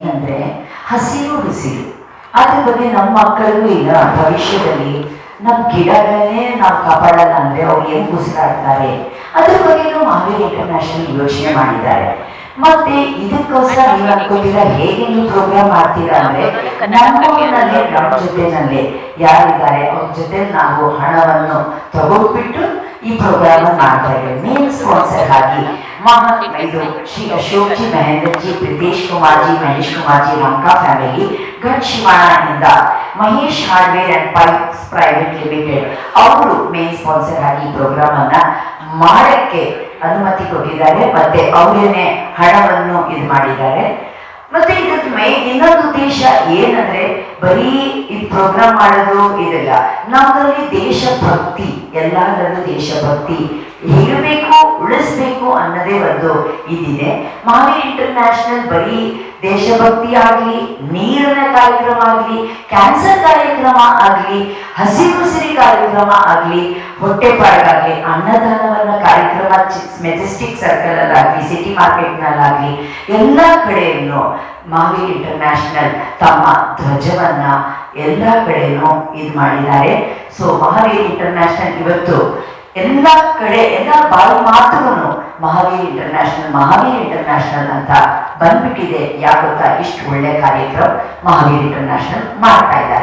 ಅಂದ್ರೆ ಹಸಿರು ಹಸಿರು ಅದ್ರ ಬಗ್ಗೆ ನಮ್ಮ ಮಕ್ಕಳಿಗೂ ಈಗ ಭವಿಷ್ಯದಲ್ಲಿ ನಮ್ಮ ಗಿಡಗಳನ್ನೇ ನಾವು ಕಾಪಾಡಲ್ಲ ಅಂದ್ರೆ ಅವ್ರು ಏನ್ ಉಸಿರಾಡ್ತಾರೆ? ಅದ್ರ ಬಗ್ಗೆನೂ ಮಹಾವೀರ್ ಇಂಟರ್ನ್ಯಾಷನಲ್ ಯೋಚನೆ ಮಾಡಿದ್ದಾರೆ. ಮತ್ತೆ ಇದಕ್ಕೋಸ್ಕರ ನೀವು ಅನ್ಕೋತೀರಾ ಹೇಗೆ ನೀವು ಪ್ರೋಗ್ರಾಮ್ ಮಾಡ್ತೀರಾ ಅಂದ್ರೆ ನಮ್ಮೂರಿನಲ್ಲಿ ನಮ್ಮ ಜೊತೆನಲ್ಲಿ ಯಾರಿದ್ದಾರೆ ಅವ್ರ ಜೊತೆ ನಾವು ಹಣವನ್ನು ತಗೊಂಡ್ಬಿಟ್ಟು ಈ ಪ್ರೋಗ್ರಾಮ್ ಮಾಡ್ತಾ ಇದ್ದೇವೆ. ಮೇನ್ ಸ್ಪಾನ್ಸರ್ ಆಗಿ ಮಹಾ ಇದು Shri Ashok ji Mahendra ji Pritesh Kumar ji Mahesh Kumar ji family ಶಿವಾಣದಿಂದ Mahesh hardware and pipes private limited ಅವರು ಮೇನ್ ಸ್ಪಾನ್ಸರ್ ಆಗಿ ಪ್ರೋಗ್ರಾಮ್ ಅನ್ನ ಮಾಡಕ್ಕೆ ಅನುಮತಿ ಕೊಟ್ಟಿದ್ದಾರೆ. ಮತ್ತೆ ಅವರೇನೆ ಹಣವನ್ನು ಇದು ಮಾಡಿದ್ದಾರೆ. ಮತ್ತೆ ಇದಕ್ಕೆ ಮೈ ಇನ್ನೊಂದು ಉದ್ದೇಶ ಏನಂದ್ರೆ ಬರೀ ಪ್ರೋಗ್ರಾಮ್ ಮಾಡೋದು ಇದೆಲ್ಲ ನಮ್ಮಲ್ಲಿ ದೇಶಭಕ್ತಿ ಎಲ್ಲದರಲ್ಲೂ ದೇಶಭಕ್ತಿ. ಇರಬೇಕು ಉಳಿಸ್ಬೇಕು ಅನ್ನೋದೇ ಒಂದು ಇದಿದೆ. ಮಹಾವೀರ್ ಇಂಟರ್ನ್ಯಾಷನಲ್ ಬರೀ ದೇಶಭಕ್ತಿ ಆಗಲಿ ನೀರಿನ ಕಾರ್ಯಕ್ರಮ ಆಗಲಿ ಕ್ಯಾನ್ಸರ್ ಕಾರ್ಯಕ್ರಮ ಆಗಲಿ ಹಸಿರುಸಿರಿ ಕಾರ್ಯಕ್ರಮ ಆಗಲಿ ಹೊಟ್ಟೆಪಾಡಾಗ್ಲಿ ಅನ್ನದಾನವನ್ನ ಕಾರ್ಯಕ್ರಮ ಮೆಜೆಸ್ಟಿಕ್ ಸರ್ಕಲ್ ಅಲ್ಲಾಗಲಿ ಸಿಟಿ ಮಾರ್ಕೆಟ್ ನಲ್ಲಾಗ್ಲಿ, ಎಲ್ಲ ಕಡೆಯನ್ನು ಮಾವಿ ಇಂಟರ್ನ್ಯಾಷನಲ್ ತಮ್ಮ ಧ್ವಜವನ್ನ ಎಲ್ಲ ಕಡೆನೂ ಇದು ಮಾಡಿದ್ದಾರೆ. ಸೊ ಮಹಾವೀರ್ ಇಂಟರ್ನ್ಯಾಷನಲ್ ಇವತ್ತು ಎಲ್ಲ ಕಡೆ, ಎಲ್ಲ ಬಾಯಿ ಮಾತುಗಳನ್ನು ಮಹಾವೀರ್ ಇಂಟರ್ನ್ಯಾಷನಲ್ ಮಹಾವೀರ್ ಇಂಟರ್ನ್ಯಾಷನಲ್ ಅಂತ ಬಂದ್ಬಿಟ್ಟಿದೆ. ಯಾಕೆ ಇಷ್ಟು ಒಳ್ಳೆ ಕಾರ್ಯಕ್ರಮ ಮಹಾವೀರ್ ಇಂಟರ್ನ್ಯಾಷನಲ್ ಮಾಡ್ತಾ ಇದ್ದಾರೆ.